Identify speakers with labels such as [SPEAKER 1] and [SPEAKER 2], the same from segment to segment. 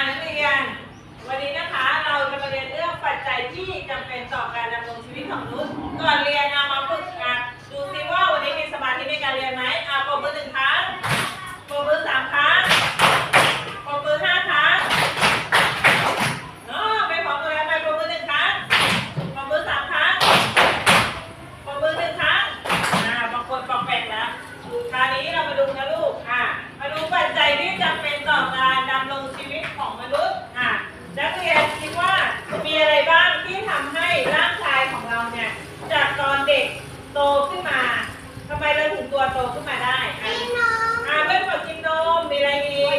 [SPEAKER 1] นักเรียน วันนี้นะคะเราจะมาเรียนเรื่องปัจจัยที่จำเป็นต่อการดำรงชีวิตของมนุษย์ก่อนเรียนเอามาฝึกกันดูซิว่าวันนี้มีสมาธิในการเรียนไหมอะปรบมือหนึ่งครั้งปรบมือสามครั้งปรบมือห้าครั้งเนาะไม่พร้อมกันแล้วไปปรบมือหนึ่งครั้งปรบมือสามครั้งปรบมือหนึ่งครั้งอ่าบางคนปอกแปลกแล้วคราวนี้เรามาดูนะลูกอะมาดูปัจจัยที่จำเป็นต่อการดำรงชีวิตของมนุษย์อะ นักเรียนคิดว่ามีอะไรบ้างที่ทำให้ร่างกายของเราเนี่ย จากตอนเด็กโตขึ้นมาทำไมเราถึงตัวโตขึ้นมาได้อะอ่าเรื่องของกินนมมีอะไรอีก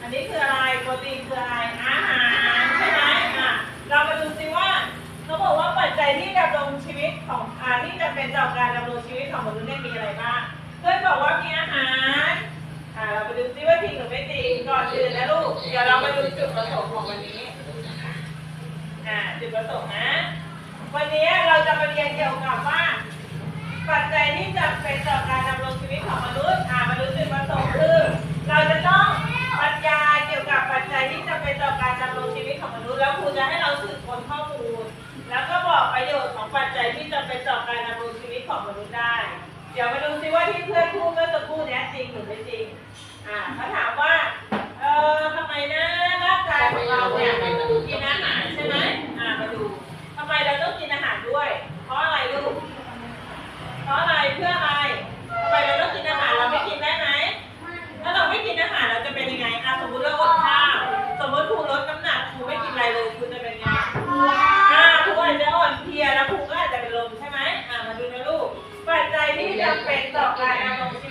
[SPEAKER 1] อันนี้คืออะไรโปรตีนคืออะไรอาหารใช่ไหมอะเรามาดูซิว่าเขาบอกว่าปัจจัยที่ดำรงชีวิต ของอาที่จะเป็นต่อการดำรงชีวิตของมนุษย์เนี่ยมีอะไรบ้างเพื่อนบอกว่ามีอาหารอ่าเราไปดูซิว่าจริงหรือไม่จริงก่อนอื่นนะลูกเดี๋ยวเรามาดูจุดประสงค์ของวันนี้อ่าจุดประสงค์นะ วันนี้เราจะมาเรียนเกี่ยวกับว่า ปัจจัยที่จำเป็นต่อ ดี๋ยวมาดูซิว่าที่เพื่อนพูดเมื่อสักครู่เนี้ยจริงหรือไม่จริง อ่าเขาถามว่า เออทำไมนะร่างกายของเราเนี่ยต้องกินอาหารใช่ไหมอ่ามาดูทำไมเราต้องกินอาหารด้วย เพราะอะไรลูก เพราะอะไรเพื่ออะไร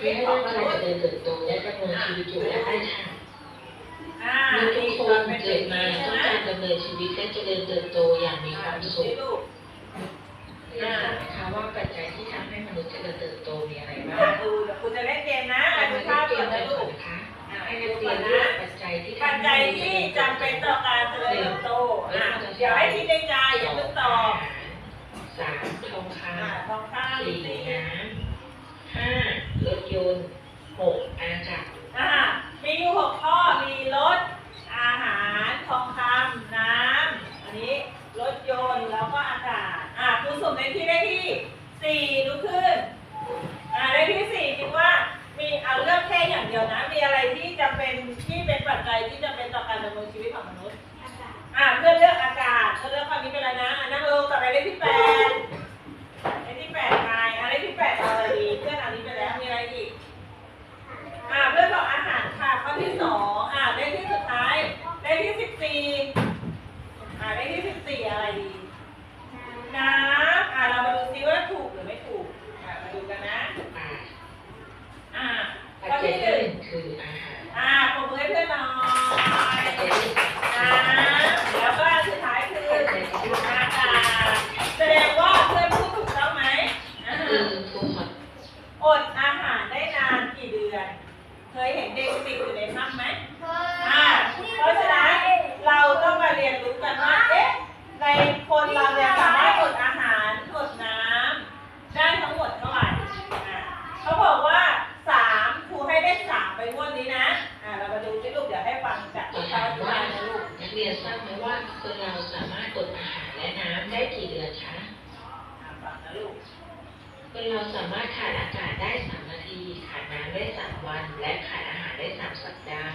[SPEAKER 1] ดำรงชีวิตของมนุษย์
[SPEAKER 2] เจริญเติบโตและดำเนินชีวิตอยู่ได้ค่ะ
[SPEAKER 1] อ่า
[SPEAKER 2] เมื่อทุ
[SPEAKER 1] นี่
[SPEAKER 2] กค
[SPEAKER 1] ตอน
[SPEAKER 2] น
[SPEAKER 1] เป็น
[SPEAKER 2] เกิ
[SPEAKER 1] เด็
[SPEAKER 2] ด
[SPEAKER 1] ก
[SPEAKER 2] มา
[SPEAKER 1] ใช่
[SPEAKER 2] ต้อง
[SPEAKER 1] ไหม
[SPEAKER 2] การดำเนินชีวิตและเจริญเติบโตอย่างมีความสุข
[SPEAKER 1] ลูก
[SPEAKER 2] เรียนนะคะว่าปัจจัยที่ทำให้มนุษย์เจริญเติบโตมีอะไรบ้าง
[SPEAKER 1] อ่าดูเดี๋ยวคุณจะเล่นเกมนะอ่าดูภาพ
[SPEAKER 2] เรี
[SPEAKER 1] ก่
[SPEAKER 2] ย
[SPEAKER 1] อนน
[SPEAKER 2] กั
[SPEAKER 1] นะ
[SPEAKER 2] น
[SPEAKER 1] ลู
[SPEAKER 2] ก่อกนนะคะ
[SPEAKER 1] อ่า
[SPEAKER 2] ให้
[SPEAKER 1] ให้
[SPEAKER 2] นั
[SPEAKER 1] ดู
[SPEAKER 2] กเรี
[SPEAKER 1] ก่
[SPEAKER 2] ย
[SPEAKER 1] อนน
[SPEAKER 2] เลือ
[SPEAKER 1] นะ
[SPEAKER 2] กปัจจัยที่
[SPEAKER 1] ปัจ
[SPEAKER 2] ทำ
[SPEAKER 1] จั
[SPEAKER 2] ให้
[SPEAKER 1] ยที่จำเป็นต่อการเจริญเติบโตอะเดี๋ยวให้คิดในใจอย่าเพิ่งตอบ
[SPEAKER 2] สามทองค
[SPEAKER 1] อ่าทองคำำ
[SPEAKER 2] สี่
[SPEAKER 1] สี่
[SPEAKER 2] น้ำห้ารถ ยนต์หกอาณาจักร
[SPEAKER 1] เคยเห็นเด็กติดอยู่ในถ้ำไหมอ่าเพราะฉะนั้นเราต้องมาเรียนรู้กันว่าเอ๊ะในคนเราเนี่ยสามารถอดอาหารอดน้ำได้ทั้งหมดเท่าไหร่อ่าเขาบอกว่าสามครูให้ได้สามไปงวดนี้นะอ่าเรามาดูสิลูกเดี๋ยวให้ฟังจาก
[SPEAKER 2] ต่
[SPEAKER 1] ที่
[SPEAKER 2] อ
[SPEAKER 1] เขา
[SPEAKER 2] ถา
[SPEAKER 1] อ
[SPEAKER 2] ม
[SPEAKER 1] ธิ
[SPEAKER 2] ว่า
[SPEAKER 1] บายนะลูก
[SPEAKER 2] นักเรียนทราบไหมว่าคนเราสามารถอดอาหารและน้ำได้กี่เดือนคะ
[SPEAKER 1] อ่าฟังนะลูก
[SPEAKER 2] คนเราสามารถขาดอากาศได้สามนา ทีขาดน้ำได้ 3 วัน และขาดอาหารได้ 3 สัปดาห์